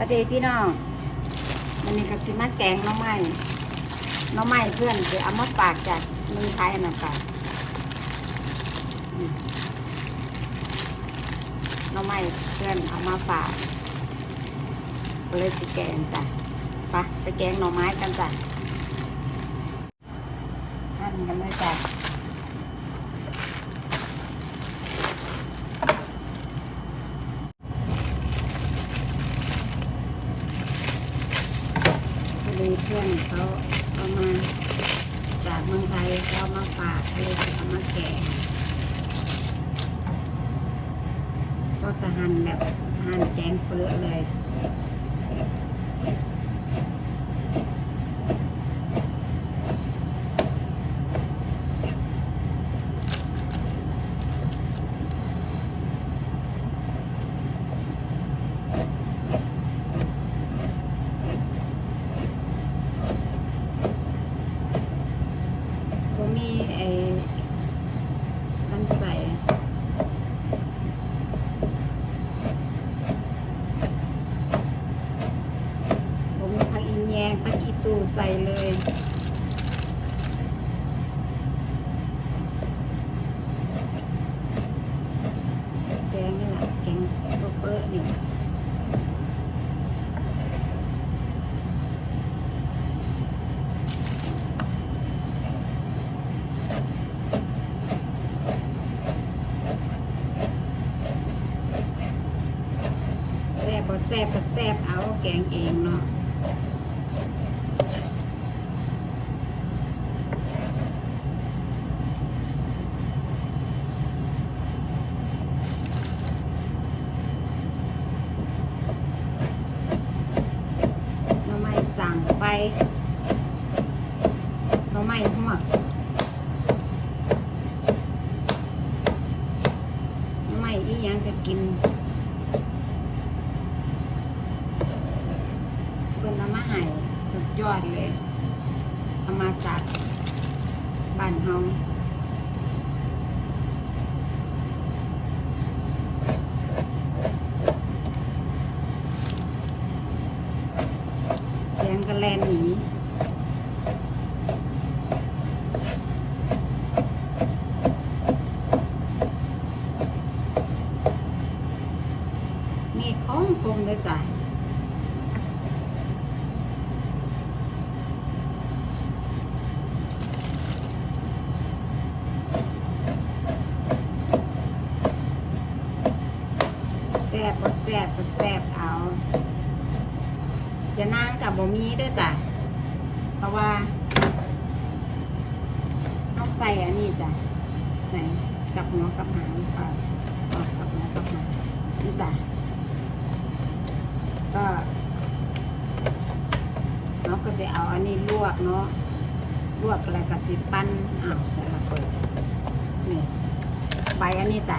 ประเดี๋ยวพี่น้องมันนี่ก็สิมาแกงหน้องไม้หน้องไม้เพื่อนจะเอามาฝากจากมือไทยนะค่ะอืมหน้องไม้เพื่อนเอามาฝากก็เลยสิแกงจ้ะไปไปแกงหน่อไม้กันจ้ะหั่นกันเลยจ้ะ พอดีเพื่อ นเขาเอามาจากเมืองไทยเขามาฝากเลยเอามาแก่ก็จะหั่นแบบหั่นแกงเปลือกเลย ก็มีไอ้มันใส่ผมมีผักอีแยงผักอีตูใส่เลย แกงนี่แหละแกงเปื้อะๆนี่ แซ่ บก็แซ่บแซ่บเอาแกงเองเนาะหน้ำไม้สั่งไปหน้ำไม้หัวหน้ำไม้อียังจะกินน้ำมาใหาย สุดยอดเลยเอามาจากบ้านเฮาเสียงกระแลนหนีมีดของคมด้วยจ้ะ แซ่บก็แซ่บแซ่บเอาจะนั่งกับบ่มีด้วยจ้ะ เพราะว่าเอาใส่อันนี้จ้ะ ไหนกับหัวกับหางค่ะเอากับหัวกับหางนี่จ้ะ ก็เราก็จะเอาอันนี้ลวกเนาะลวกอะไรก็สิปั้นอ้าวใส่ละเปิดนี่ใบอันนี้จ้ะ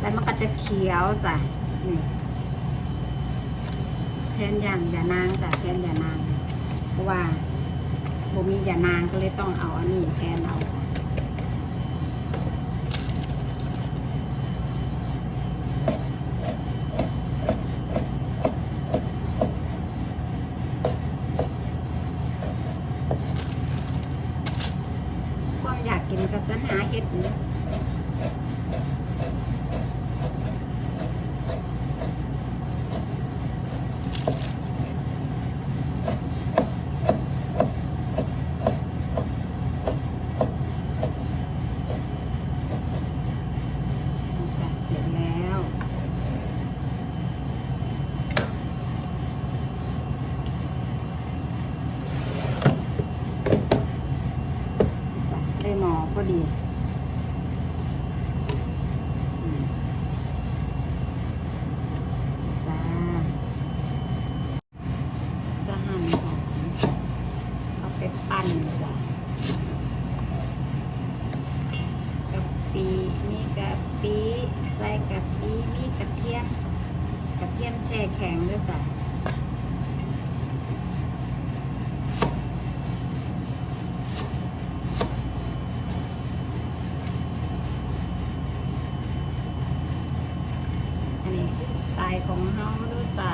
แล้วมันก็จะเขียวจ้ะนี่ นอย่างยานางจ้ะแทนยานาง เพราะว่าบ่มียานางก็เลยต้องเอาอันนี้แทนเอาความอยากกินกระสันหาเห็ดนี่ จัดเสร็จแล้วจ้ะได้หม อก็ดีจ้าจะหั่นหอมเอาไปปั้นจ้ะกะปิมีกะปิใส่กะปิมีกระเทียมกระเทียมแช่แข็งด้วยจ้ะ นี่สไตล์ของเฮาด้วยจ้า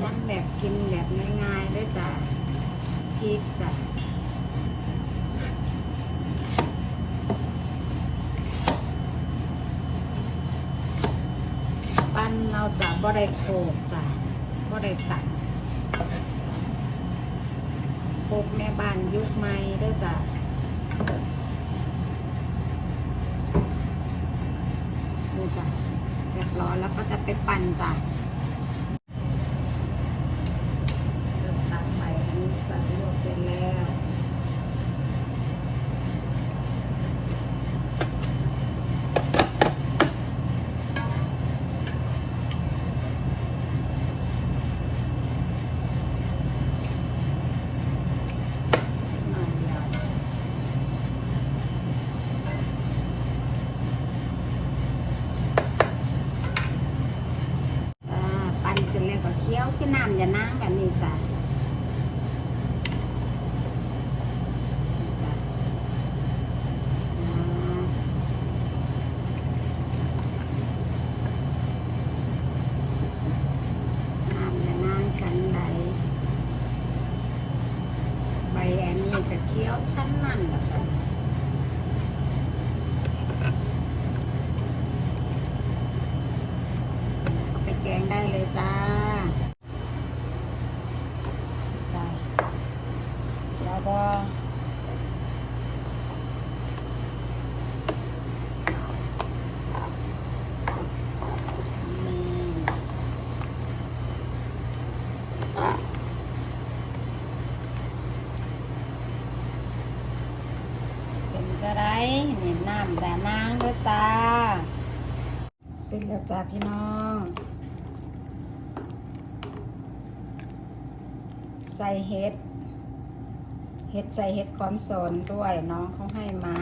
ทำแบบกินแบบง่ายๆด้วยจ้ะพริกจ้ะปั้นเราจะบ่ได้โขกจ้ะบ่ได้ตัดโขกแม่บ้านยุคใหม่ด้วยจ้ะ จ้ะเรียบร้อยแล้วก็จะไปปั่นจ้ะเริ่มตักไปอันนี้ใส่ลวกเสร็จแล้ว หน่อยเดียวอ่าปั่นเสร็จแล้วก็เคี่น้ำอย่านั่งกันนี่จ้ะนี่จ้ะอ่าน้ำอย่านั่งชั้นใดใบอันนี้ก็เคี้ยวสั้นนั่นแหละค่ะเอาไปแกงได้เลยจ้า จ้าแล้วก็นี่เป็นจะได้นี่น้ำแต่นางด้วยจ้า เส ร็จแล้วจ้าพี่น้อง ใส่เห็ด เห็ดใส่เห็ดคอนโซนด้วยน้องเขาให้มา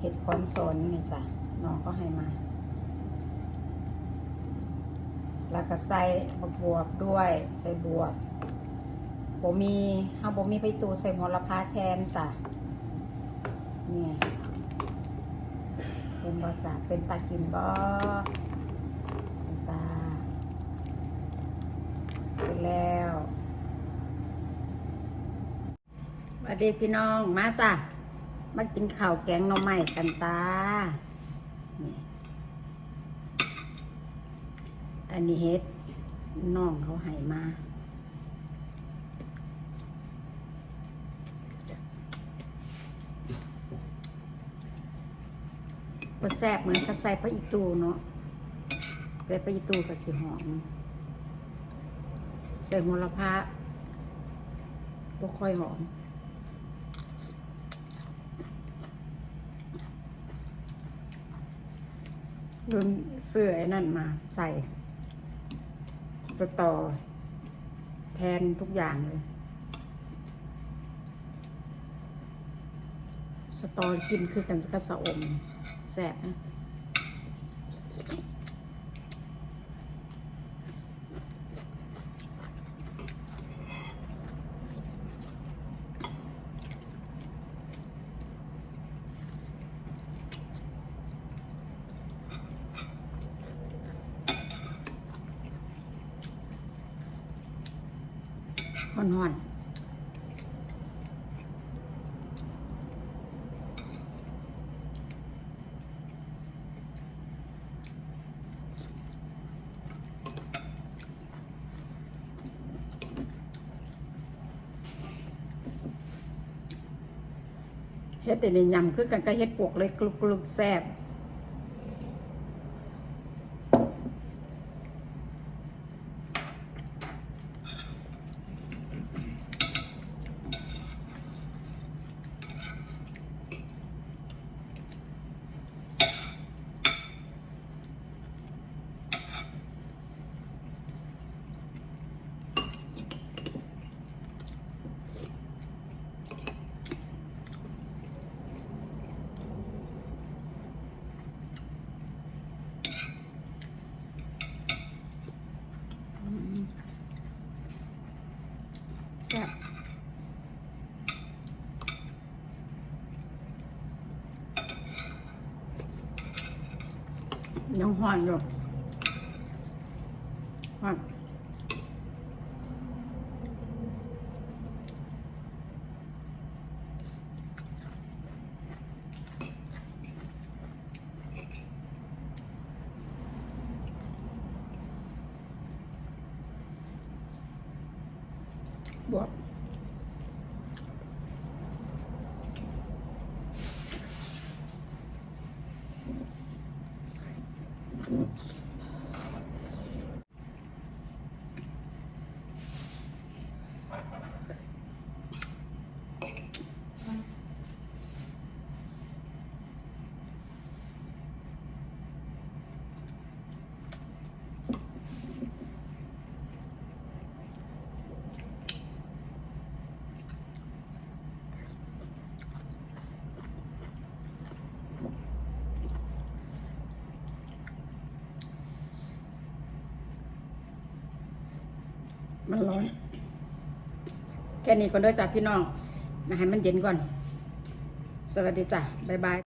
เห็ดคอนโซนนี่จ้ะน้องเขาให้มา แล้วก็ใส่บักบวบด้วย ใส่บวบบ่มีเขาบ่มีไปตูใส่หัวละพาแทนจ้ะเนี่ย เป็นบ่จ้ะเป็นตากินบ่จ้าเสร็จแล้วสวัสดีพี่น้องมาจ้ะมากินข้าวแกงหน่อไม้กันจ้าอันนี้เฮ็ดน้องเขาให้มา ก็แซ่บเหมือนกับใส่พระอีตูเนาะใส่พระอีตูกับสีหอมใส่หัวละพาบ่ค่อยหอมลืมเสื้อไอ้นั่นมาใส่ สตอ แทนทุกอย่างเลย สตอกินคือกันกับสะอม สบนะห่อนๆ เฮ็ดแต่ในยำคือกันก็เฮ็ดปวกเลยกลุกกลุกๆแซ่บ ยังหวานอยู่หอนบวก ร้อนแค่นี้ก่อนด้วยจ้ะพี่น้องนะให้มันเย็นก่อน สวัสดีจ้ะบ๊ายบาย